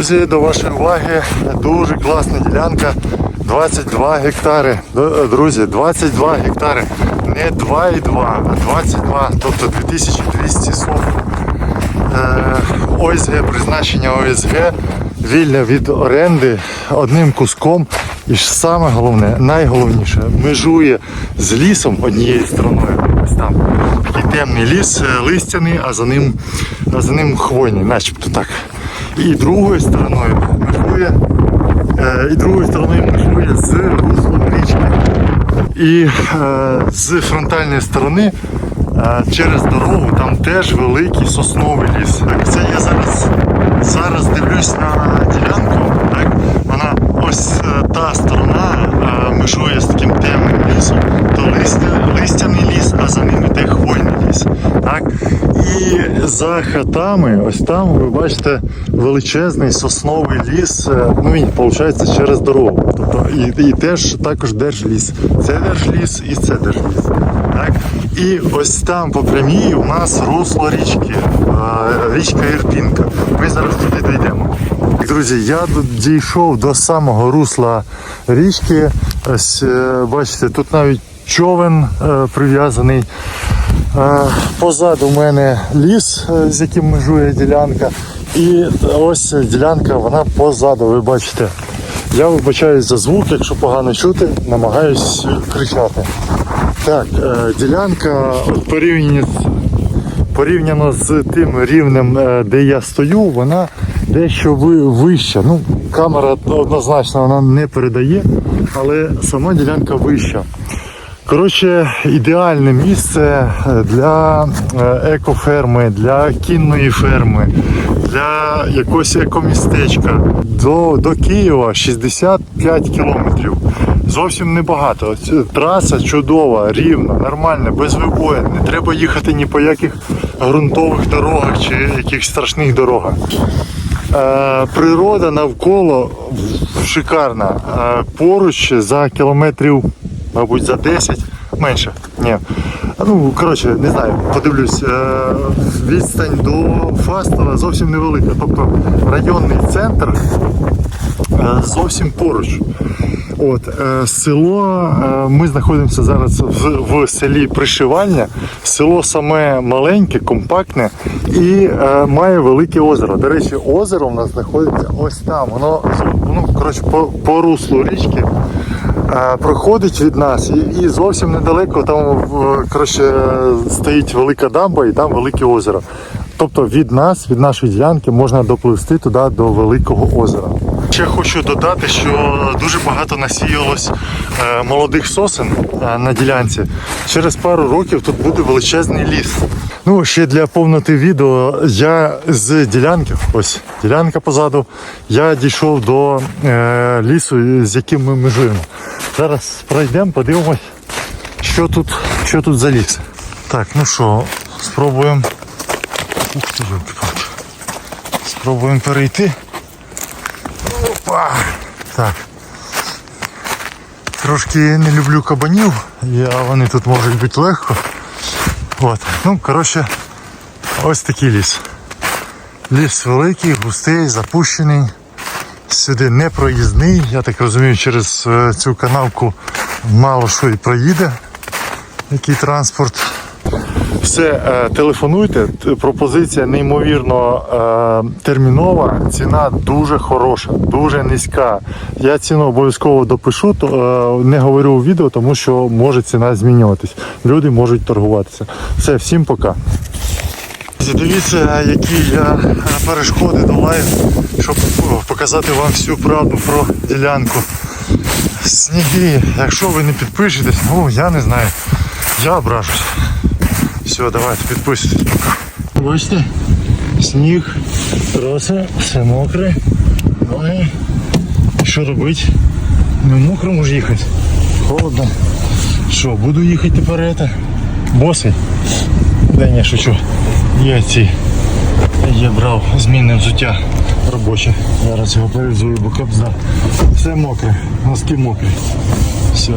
Друзі, до вашої уваги дуже класна ділянка. 22 гектари. Друзі, 22 гектари. Не 2,2, а 22, тобто 2200 соток. ОСГ, призначення ОСГ вільне від оренди одним куском. І ж саме головне, найголовніше, межує з лісом однією стороною. Ось там такий темний ліс, е, листяний, а за ним, а за ним хвойний, начебто так. І другою стороною межує, е, і другою стороною межує з руслом річки. І е, з фронтальної сторони е, через дорогу там теж великий сосновий ліс. Це я зараз, зараз дивлюсь на ділянку. Так? Вона ось е, та сторона е, межує з таким темним лісом, то листя, листяний ліс, а за ним іде хвойний ліс. Так? І за хатами, ось там ви бачите величезний сосновий ліс. е, Ну він виходить через дорогу. Тобто і, і теж також держліс. Це держліс і це держліс. Так? І ось там по прямій у нас русло річки, е, річка Ірпінка. Ми зараз туди дійдемо. Друзі, я дійшов до самого русла річки. Ось е, бачите, тут навіть човен прив'язаний. Позаду мене ліс, е, з яким межує ділянка. І ось ділянка, вона позаду, ви бачите. Я вибачаюсь за звук, якщо погано чути, намагаюсь кричати. Так, е, ділянка порівняно порівняно з тим рівнем, е, де я стою, вона дещо вища. Ну, камера однозначно вона не передає, але сама ділянка вища. Коротше, ідеальне місце е, для е, екоферми, для кінної ферми, для якогось екомістечка. До, до Києва 65 кілометрів. Зовсім небагато. Траса чудова, рівна, нормальна, без вибоїн. Не треба їхати ні по яких ґрунтових дорогах чи якихось страшних дорогах. Е, природа навколо шикарна. Е, поруч за кілометрів, мабуть, за 10, менше. Ні. Ну, коротше, не знаю, подивлюсь. Е, відстань до Фастова зовсім невелика. Тобто районний центр е, зовсім поруч. От, е, село, ми знаходимося зараз в, в селі Пришивання. Село саме маленьке, компактне і е, має велике озеро. До речі, озеро в нас знаходиться ось там. Воно ну, коротше, по, по руслу річки проходить від нас і, і зовсім недалеко там коротше, стоїть велика дамба і там велике озеро. Тобто від нас, від нашої ділянки, можна допливти туди до великого озера. Ще хочу додати, що дуже багато насіялось е, молодих сосен е, на ділянці. Через пару років тут буде величезний ліс. Ну, ще для повноти відео я з ділянки, ось ділянка позаду, я дійшов до е, лісу, з яким ми межуємо. Зараз пройдемо, подивимось, що тут, що тут за ліс. Так, ну що, спробуємо. Ух ти, ёлки-палки. Спробуємо перейти. Опа! Так. Трошки не люблю кабанів, а вони тут можуть бути легко. От. Ну, коротше, ось такий ліс. Ліс великий, густий, запущений. Сюди не проїзний. Я так розумію, через е, цю канавку мало що і проїде. Який транспорт. Все, е, телефонуйте. Пропозиція неймовірно е, термінова. Ціна дуже хороша, дуже низька. Я ціну обов'язково допишу, то не говорю у відео, тому що може ціна змінюватись. Люди можуть торгуватися. Все, всім пока. Дивіться, які я перешкоди долаю, щоб показати вам всю правду про ділянку. Сніги, якщо ви не підпишетесь, ну я не знаю. Я ображусь. Все, давайте підписуйтесь. Пока. Бачите, сніг, троса, все мокре. Ноги. Що робити? Не мокрому ж їхати. Холодно. Що, буду їхати тепер это? Босий? Да не шучу. Є ці. Я брав змінне взуття робоче. Зараз його перевзую, бо кобза. Все мокре, носки мокрі. Все.